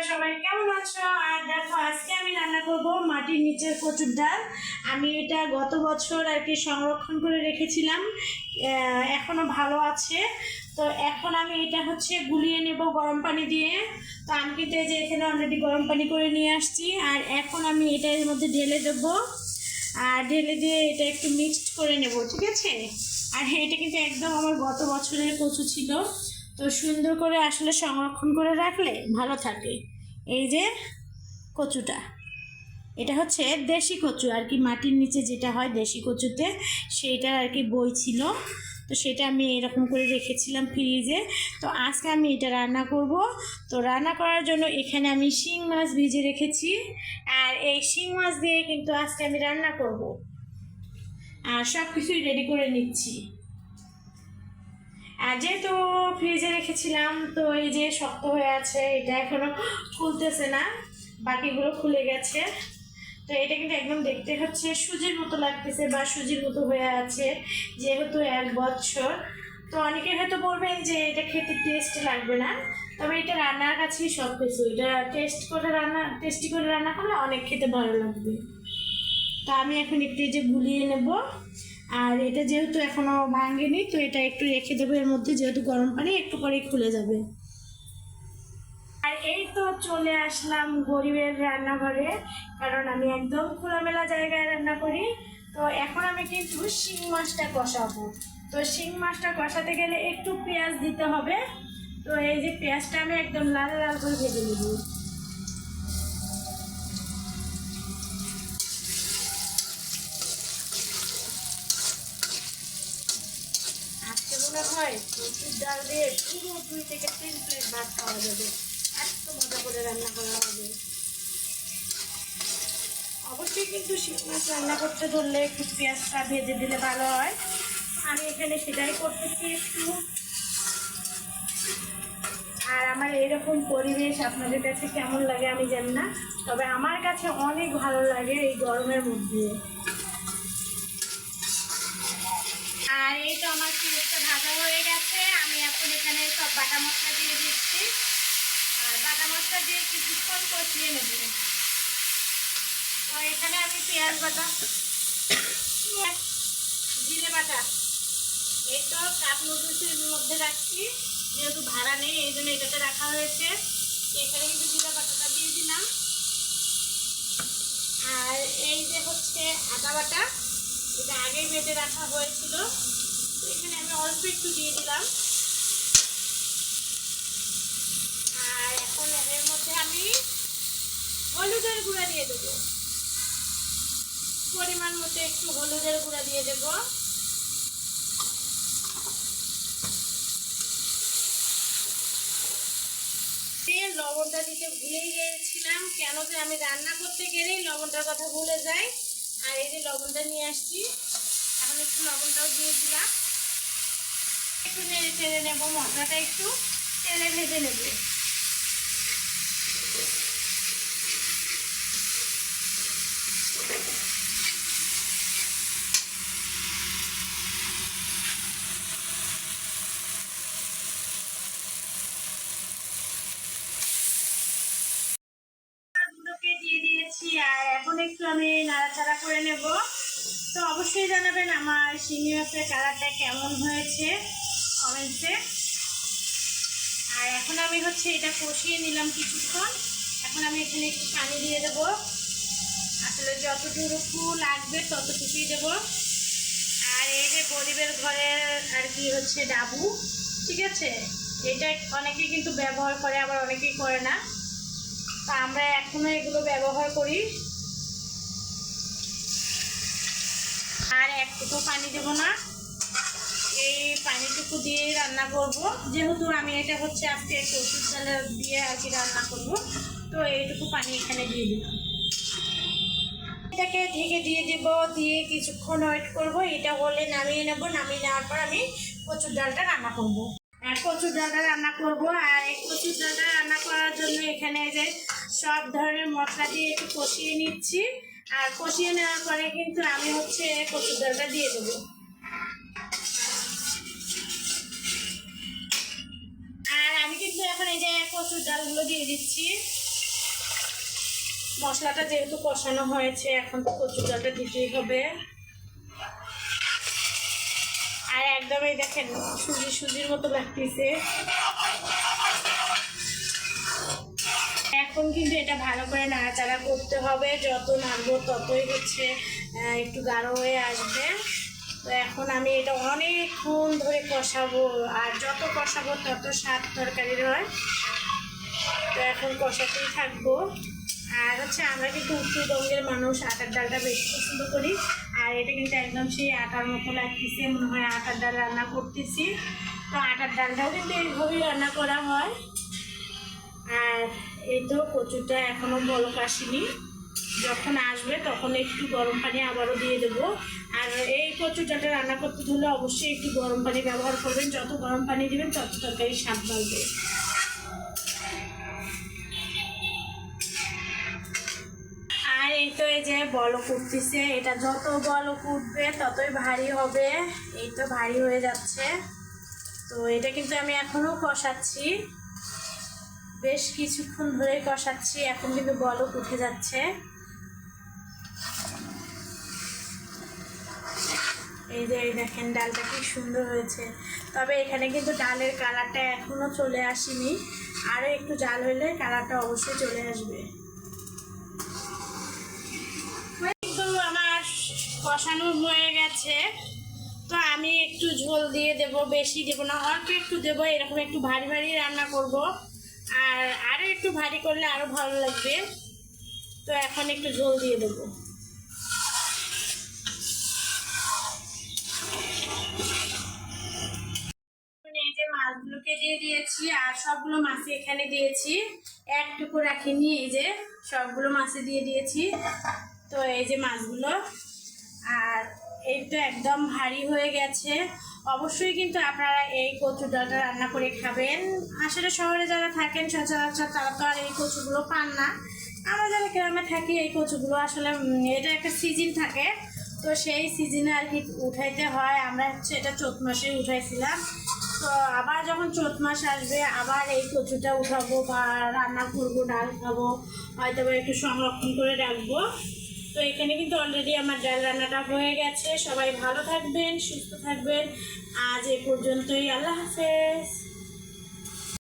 তোমরা সবাই কেমন আছো? আর দেখো, আজকে আমি রান্না করব মাটির নিচের কচুর ডাল। আমি এটা গত বছর আর কি সংরক্ষণ করে রেখেছিলাম। এখনও ভালো আছে। তো এখন আমি এটা হচ্ছে গুলিয়ে নেব গরম পানি দিয়ে। তো আমি কিন্তু এই যে এখানে অলরেডি গরম পানি করে নিয়ে আসছি। আর এখন আমি এটা এর মধ্যে ঢেলে দেবো। আর ঢেলে দিয়ে এটা একটু মিক্সড করে নেব, ঠিক আছে? আর এটা কিন্তু একদম আমার গত বছরের কচু ছিল। তো সুন্দর করে আসলে সংরক্ষণ করে রাখলে ভালো থাকে। এই যে কচুটা, এটা হচ্ছে দেশি কচু আর কি, মাটির নিচে যেটা হয় দেশি কচুতে সেইটার আর কি বই ছিল। তো সেটা আমি এরকম করে রেখেছিলাম ফ্রিজে। তো আজকে আমি এটা রান্না করব। তো রান্না করার জন্য এখানে আমি শিং মাছ ভিজে রেখেছি আর এই শিং মাছ দিয়ে কিন্তু আজকে আমি রান্না করব। আর সব কিছুই রেডি করে নিচ্ছি। যেহেতু ফ্রিজে রেখেছিলাম, তো এই যে শক্ত হয়ে আছে, এটা এখনও খুলতেছে না, বাকিগুলো খুলে গেছে। তো এটা কিন্তু একদম দেখতে হচ্ছে সুজির মতো লাগতেছে বা সুজির মতো হয়ে আছে, যেহেতু এক বছর। তো অনেকে হয়তো বলবেন যে এটা খেতে টেস্ট লাগবে না, তবে এটা রান্নার কাছেই সব কিছু এটা টেস্ট করে রান্না টেস্টি করে রান্না করলে অনেক খেতে ভালো লাগবে। তো আমি এখন একটু এই যে গুলিয়ে নেব। আর এটা যেহেতু এখনও ভাঙেনি, তো এটা একটু রেখে দেবো এর মধ্যে, যেহেতু গরম পানি, একটু পরেই খুলে যাবে। আর এই তো চলে আসলাম গরিবের রান্নাঘরে, কারণ আমি একদম খোলামেলা জায়গায় রান্না করি। তো এখন আমি কিন্তু শিং মাছটা কষাবো। তো শিং মাছটা কষাতে গেলে একটু পেঁয়াজ দিতে হবে। তো এই যে পেঁয়াজটা আমি একদম লাল লাল করে ভেজে নেব। মনে হয়। কচুর ডাল দিয়ে পুরো দুই থেকে তিন প্লেট ভাত খাওয়া যাবে। এত মজা করে রান্না করা হবে। অবশ্যই কিন্তু শিং মাছ রান্না করতে ধরলে একটু পেঁয়াজটা ভেজে দিলে ভালো হয়। আমি এখানে সেটাই করতেছি একটু। আর আমার এরকম পরিবেশ আপনাদের কাছে কেমন লাগে আমি জানি না, তবে আমার কাছে অনেক ভালো লাগে এই গরমের মধ্যে। আর এই তো আমার পেঁয়াজটা ভাজা হয়ে গেছে। আমি এখন এখানে সব বাটা মশলা দিয়ে দিচ্ছি। আর বাটা মশলা দিয়ে কিছুক্ষণ কষিয়ে নেব। তো এখানে আমি পেঁয়াজ বাটা জিরে বাটা, এই তো কাপ নুডলসের মধ্যে রাখছি। যেহেতু ভাড়া নেই, এই জন্য এটাতে রাখা হয়েছে। এখানে কিন্তু জিরে বাটাটা দিয়ে দিলাম। আর এই যে হচ্ছে আদা বাটা, এটা আগেই বেটে রাখা হয়েছিল তো এখানে আমি অল্প একটু দিয়ে দিলাম আর এখন এর মধ্যে আমি হলুদের গুঁড়া দিয়ে দেবো পরিমাণ মতো একটু হলুদের গুঁড়া দিয়ে দেবো। লবণটা দিতে ভুলেই গিয়েছিলাম, কেন যে আমি রান্না করতে গেলেই লবণটার কথা ভুলে যাই। আর এই যে লবণটা নিয়ে আসছি, এখন একটু লবণটাও দিয়ে দিলাম। একটু নেড়ে চেড়ে নেব, মশলাটা একটু তেলে ভেজে নেব গুলোকে দিয়ে দিয়েছি আর এখন একটু আমি নাড়াচাড়া করে নেব। তো অবশ্যই জানাবেন আমার শিঙি মাছের কালারটা কেমন হয়েছে কমেন্টসে আর এখন আমি হচ্ছে এটা কষিয়ে নিলাম কিছুক্ষণ। এখন আমি এখানে একটু পানি দিয়ে দেবো। আসলে যতটুকু লাগবে ততটুকুই দেব। আর এই যে গরিবের ঘরের আর কি হচ্ছে ডাবু, ঠিক আছে? এটা অনেকেই কিন্তু ব্যবহার করে, আবার অনেকেই করে না। তা আমরা এখনও এগুলো ব্যবহার করি। আর একটুকু পানি দেব না। এই পানিটুকু দিয়ে রান্না করব। যেহেতু আমি এটা হচ্ছে আজকে কচুর চালে দিয়ে আর কি রান্না করব, তো এইটুকু পানি এখানে দিয়ে দিলাম। এটাকে ঢেকে দিয়ে দেব, দিয়ে কিছুক্ষণ ওয়েট করব। এটা হলে নামিয়ে নেব, নামিয়ে নেওয়ার পর আমি কচুর ডালটা রান্না করব। আর কচুর ডালটা রান্না করব, আর এই কচুর ডালটা রান্না করার জন্য এখানে যে সব ধরনের মশলা দিয়ে একটু কষিয়ে নিচ্ছি। আর কষিয়ে নেওয়ার পরে কিন্তু আমি হচ্ছে কচুর ডালটা দিয়ে দেবো। আর আমি কিন্তু এখন এই যে কচুর ডালগুলো দিয়ে দিচ্ছি। মশলাটা যেহেতু কষানো হয়েছে, এখন তো কচুর ডালটা দিতেই হবে। আর একদম এই দেখেন সুজি সুজির মতো লাগতেছে। এখন কিন্তু এটা ভালো করে নাড়াচাড়া করতে হবে। যত নাড়বো ততই হচ্ছে একটু গাঢ় হয়ে আসবে। তো এখন আমি এটা অনেকক্ষণ ধরে কষাবো, আর যত কষাবো তত স্বাদ তরকারির হয়। তো এখন কষাতেই থাকব। আর হচ্ছে আমরা কিন্তু উত্তরবঙ্গের মানুষ, আটার ডালটা বেশি পছন্দ করি। আর এটা কিন্তু একদম সেই আটার মতো লাগতেছে, মনে হয় আটার ডাল রান্না করতেছি। তো আটার ডালটাও কিন্তু এইভাবেই রান্না করা হয়। আর এই তো কচুটা এখনও বলক আসেনি। যখন আসবে তখন একটু গরম পানি আবারও দিয়ে দেবো। আর এই কচুটাটা রান্না করতে হলে অবশ্যই একটু গরম পানি ব্যবহার করবেন। যত গরম পানি দিবেন তত তরকারি স্বাদ বাড়বে। আর এই তো এই যে বলক উঠতেছে। এটা যত বলক উঠবে ততই ভারী হবে। এই তো ভারী হয়ে যাচ্ছে। তো এটা কিন্তু আমি এখনও কষাচ্ছি। বেশ কিছুক্ষণ ধরে কষাচ্ছি, এখন কিন্তু বলক উঠে যাচ্ছে। এই যে, এই দেখেন, ডালটা কি সুন্দর হয়েছে। তবে এখানে কিন্তু ডালের কালারটা এখনও চলে আসেনি। আরও একটু জাল হলে কালারটা অবশ্যই চলে আসবে। কিন্তু আমার কষানো হয়ে গেছে। তো আমি একটু ঝোল দিয়ে দেব, বেশি দেবো না, অল্প একটু দেবো, এরকম একটু ভারী ভারী রান্না করব। আর আরও একটু ভারী করলে আরও ভালো লাগবে। তো এখন একটু ঝোল দিয়ে দেবো। এই যে মাছগুলোকে দিয়ে দিয়েছি, আর সবগুলো মাছে এখানে দিয়েছি। একটুকু রাখিনি, এই যে সবগুলো মাছে দিয়ে দিয়েছি। তো এই যে মাছগুলো, আর এই তো একদম ভারী হয়ে গেছে। অবশ্যই কিন্তু আপনারা এই কচু ডালটা রান্না করে খাবেন। আসলে শহরে যারা থাকেন, সচরাচর তারা তো আর এই কচুগুলো পান না। আমরা যারা গ্রামে থাকি, এই কচুগুলো আসলে এটা একটা সিজন থাকে। তো সেই সিজনে আর কি উঠাইতে হয়। আমরা হচ্ছে এটা চৈত মাসে উঠাইছিলাম। তো আবার যখন চৈত মাস আসবে, আবার এই কচুটা উঠাবো বা রান্না করব, ডাল খাব হয়তো একটু সংরক্ষণ করে রাখব। তো এখানে কিন্তু অলরেডি আমার ডাল রান্নাটা হয়ে গেছে। সবাই ভালো থাকবেন, সুস্থ থাকবেন। আজ এ পর্যন্তই, আল্লাহ হাফেজ।